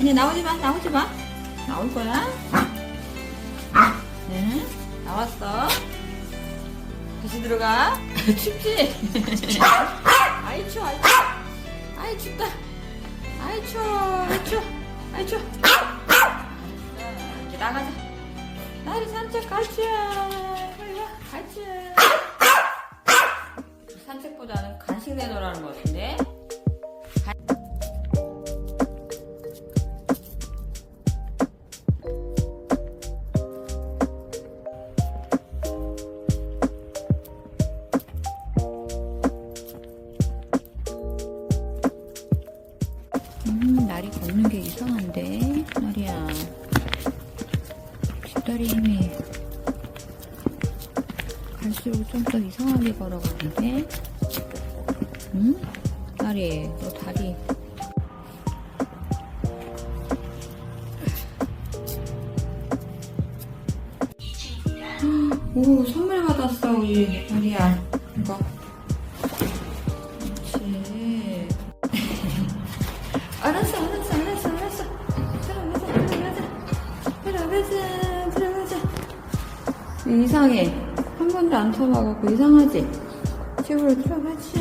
아니 나오지 마 나오지 마. 나올 거야. 응 나왔어. 다시 들어가. 춥지? 아이 추워 아이 추워. 아이 춥다. 아이 추워 아이 추워. 아이 추워. 자, 이제 나가자. 나리 산책 가자 빨리 와 가자 산책보다는 간식 내놓으라는 것 같은데 뒷다리 힘이 갈수록 좀 더 이상하게 걸어가는데? 응? 날이, 너 다리. 오, 선물 받았어, 우리 날이야. 이상해. 한 번도 안 타봐갖고 이상하지? 집으로 들어가자,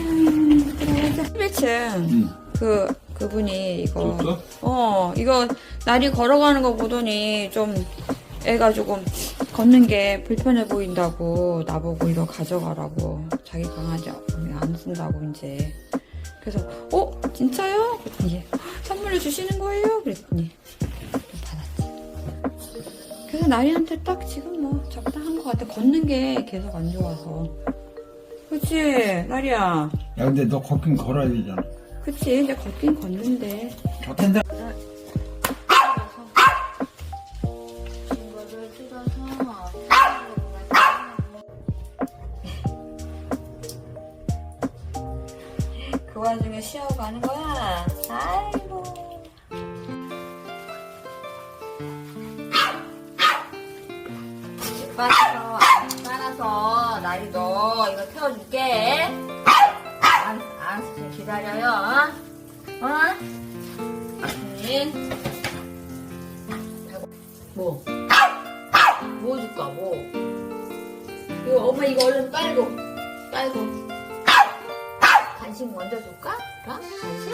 들어가자. 11층. 그, 그분이 이거. 줬어? 어, 이거 날이 걸어가는 거 보더니 좀 애가 조금 걷는 게 불편해 보인다고 나보고 이거 가져가라고 자기 강아지 안 쓴다고 이제 그래서 어 진짜요? 그랬더니 선물로 주시는 거예요? 그랬더니 그래서 나리한테 딱 지금 뭐 적당한 것 같아. 걷는 게 계속 안 좋아서. 그치 나리야? 야 근데 너 걷긴 걸어야 되잖아. 그치 이제 걷긴 걷는데. 좋텐데? 이거를 뜯어서 그 와중에 쉬어고 가는 거야? 아이 고 빨아서 빨아서 날이 너 이거 태워줄게 알았어 좀 기다려요 어? 어? 네. 뭐? 뭐 줄까, 뭐? 이거, 엄마 이거 얼른 빨고, 빨고. 간식 먼저 줄까? 그럼? 간식?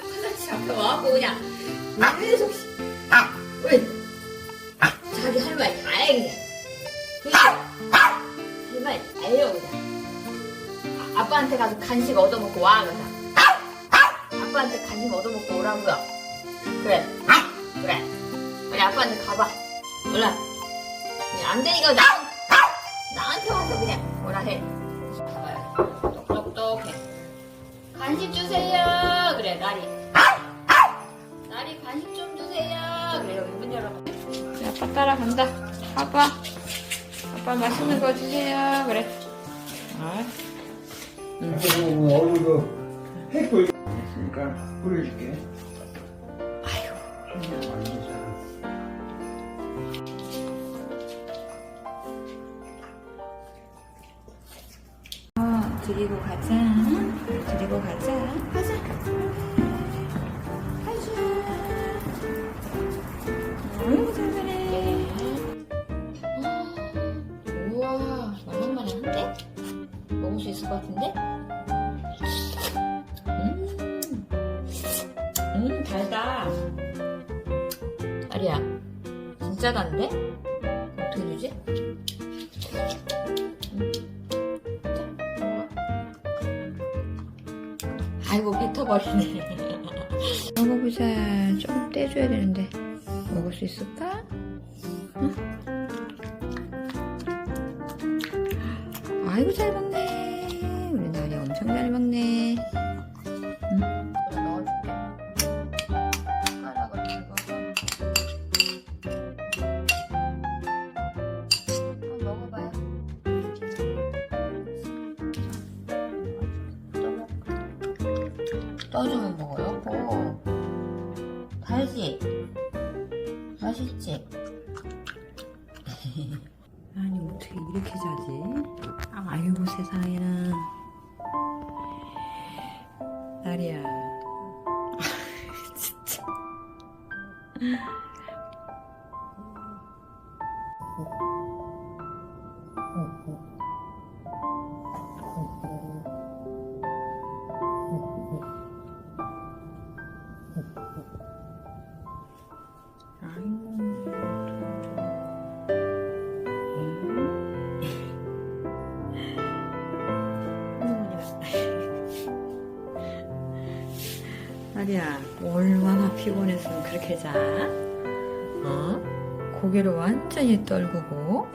화장실 앞에 와갖고 그냥, 계속, 씨. 왜? 자기 할말다 해, 그냥. 그치? 할말 다 해요, 그냥. 아, 아빠한테 가서 간식 얻어먹고 와, 그냥. 아빠한테 간식 얻어먹고 오라고요. 그래. 그래. 우리 아빠한테 가봐. 올라. 그냥 안 되니까 나, 나한테 와서 그냥 뭐라 해. 똑똑똑해. 간식 주세요. 그래, 나리. 나리 간식 좀 아빠 따라간다. 아빠. 아빠 맛있는 거 주세요. 그래. 아, 그리고 얼굴도 했고 있으니까 뿌려줄게 아이고. 어, 드리고 가자. 드리고 가자. 가자. 가자. 같은데? 음, 음, 달다. 아리야, 진짜 단데? 어떻게 주지? 아이고 뱉어버리네 먹어보자 좀 떼줘야 되는데 먹을 수 있을까? 응? 아이고 잘 먹네 먹네 응? 넣어줄게 숟가락을 집어서 한번 먹어봐요 떠주면 먹어요. 고 달지? 맛있지? 아니 어떻게 이렇게 자지? 아이고 세상에나 딸이야, 얼마나 피곤했으면 그렇게 자? 어? 고개를 완전히 떨구고,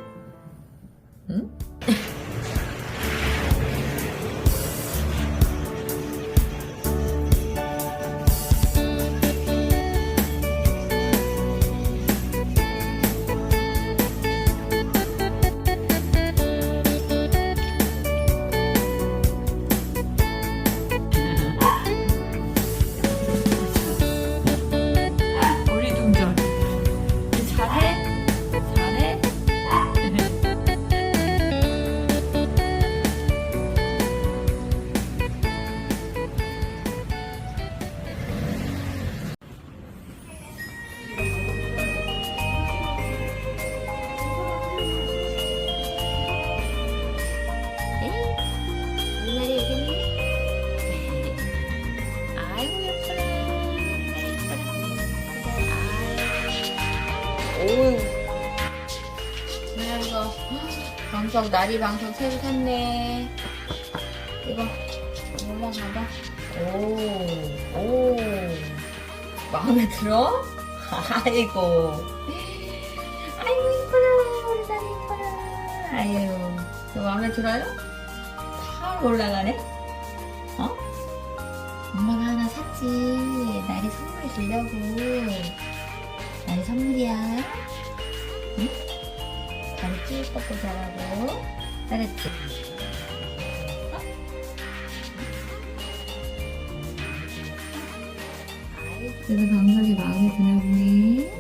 아이고. 오. 뭐야 이거? 방석 나리 방석 새로 샀네. 이거 올라가봐. 오, 오. 마음에 들어? 아이고. 아이고 이뻐라 우리 나리 이뻐라. 아유, 이거 마음에 들어요? 팍 올라가네. 어? 엄마가 하나 샀지. 나리 선물 주려고. 나리 선물이야. 응? 다리 쭉 뻗고 자라고. 잘했지? 어? 그래서 방석이 마음에 드나 보네.